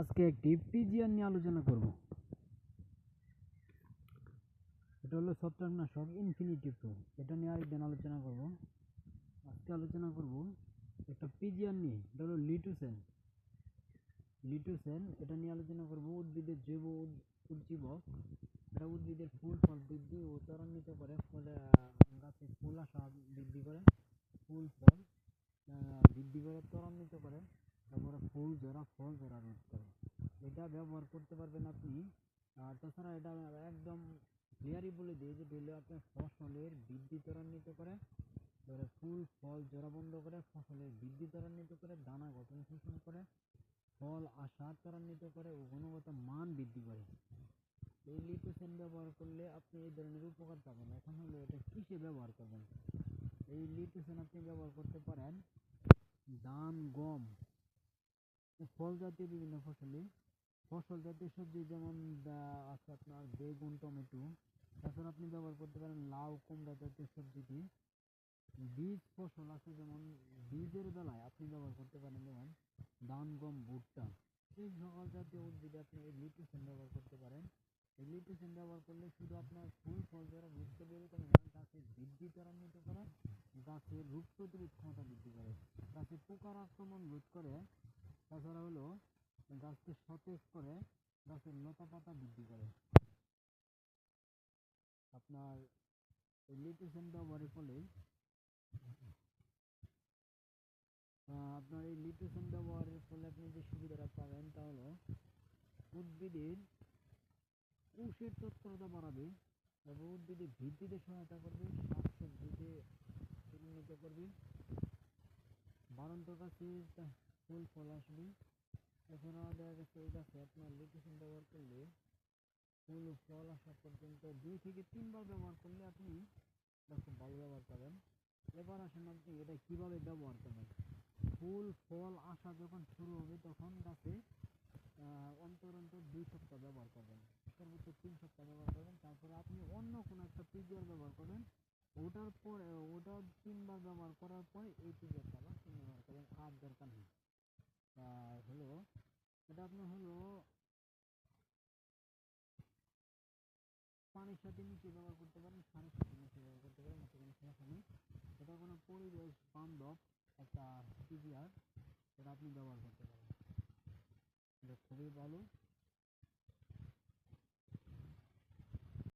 আজকে একটি পিজিআর নিয়ে আলোচনা করব। এটা হলো ছত্রাকনাশক ইনফিনিটি প্রো এটা নিয়ে আরেকদিন আলোচনা করব। আজকে আলোচনা করব একটা পিজিআর নিয়ে, এটা হলো লিটুসেন লিটুসেন এটা নিয়ে আলোচনা করব উদ্ভিদের জৈব উজ্জীবক। এটা উদ্ভিদের ফুল ফল বৃদ্ধি ও ত্বরান্বিত করে, ফলে গাছে ফুল আসা বৃদ্ধি করে, ফুল ফল বৃদ্ধি করে, ত্বরান্বিত করে। তারপরে ফুল ঝরা ফল ঝরা রোধ করে। এটা ব্যবহার করতে পারবেন আপনি। আর তাছাড়া এটা একদম ক্লিয়ারই বলে দিই যে দিলে আপনার ফসলের বৃদ্ধি ত্বরান্বিত করে তারপরে ফুল, ফল ঝরা বন্ধ করে ফসলের বৃদ্ধি ত্বরান্বিত করে, দানা গঠন শোষণ করে, ফল আসা ত্বরান্বিত করে, ও গুণগত মান বৃদ্ধি করে। এই লিপোসেন ব্যবহার করলে আপনি এই ধরনের উপকার পাবেন। এখন হলো এটা কিসে ব্যবহার করবেন? এই লিপোসেন আপনি ব্যবহার করতে পারেন ধান গম। ফল জাতীয় বিভিন্ন ফসলে, ফসল জাতীয় সবজি যেমন আছে আপনার বেগুন, টমেটো, তাছাড়া আপনি ব্যবহার করতে পারেন লাউ, কুমড়া জাতীয় সবজি সবজিটি। বীজ ফসল আছে যেমন বীজের বেলায় আপনি ব্যবহার করতে পারেন যেমন ধান, গম, ভুট্টা। এই সকল জাতীয় উদ্ভিদে আপনি এই লিটুসেন ব্যবহার করতে পারেন। এই লিটুসেন ব্যবহার করলে শুধু আপনার ফুল, ফল যারা রোগ প্রতিরোধ করে গাছের বৃদ্ধি ত্বরান্বিত করে, গাছের রোগ প্রতিরোধ ক্ষমতা বৃদ্ধি করে। গাছে পোকার আক্রমণ রোধ করে তাছাড়া হলো গাছকে সতেজ করে গাছের লতা পাতা বৃদ্ধি করে। আপনার লিটুসেন ব্যবহারের ফলে আপনার এই লিটুসেন ব্যবহারের ফলে আপনি যে সুবিধাটা পাবেন, তা হলো উদ্ভিদের কোষের তৎপরতা বাড়াবে এবং উদ্ভিদের বৃদ্ধিতে সহায়তা করবে, শাকসবজিতে উন্নত করবে। বাড়ন্ত গাছে তা ফুল ফল আসবে। এছাড়া দেখা গেছে, এই গাছে আপনার লিটুসেন ব্যবহার করলে ফুল ফল আসা পর্যন্ত দুই থেকে তিনবার ব্যবহার করলে আপনি খুব ভালো ব্যবহার পাবেন। এবার আসেন আপনি এটা কীভাবে ব্যবহার করবেন? ফুল, ফল আসা যখন শুরু হবে তখন গাছে অন্তর অন্তর দুই সপ্তাহ ব্যবহার করবেন। সর্বোচ্চ তিন সপ্তাহ ব্যবহার করবেন। তারপরে আপনি অন্য কোনো একটা পিজিআর ব্যবহার করবেন। ওটার পরে, ওটা তিনবার ব্যবহার করার পরে এই পিজিআরটা আবার ব্যবহার করবেন। আর দরকার নেই। এটা আপনার হলো পানির সাথে মিশিয়ে ব্যবহার করতে পারেন, সারের সাথে মিশিয়ে ব্যবহার করতে পারেন এতে কোনো সমস্যা নেই। কোনো পরিবেশ বান্ধব, একটা পিজিআর এটা আপনি ব্যবহার করতে পারেন। এটা খুবই ভালো।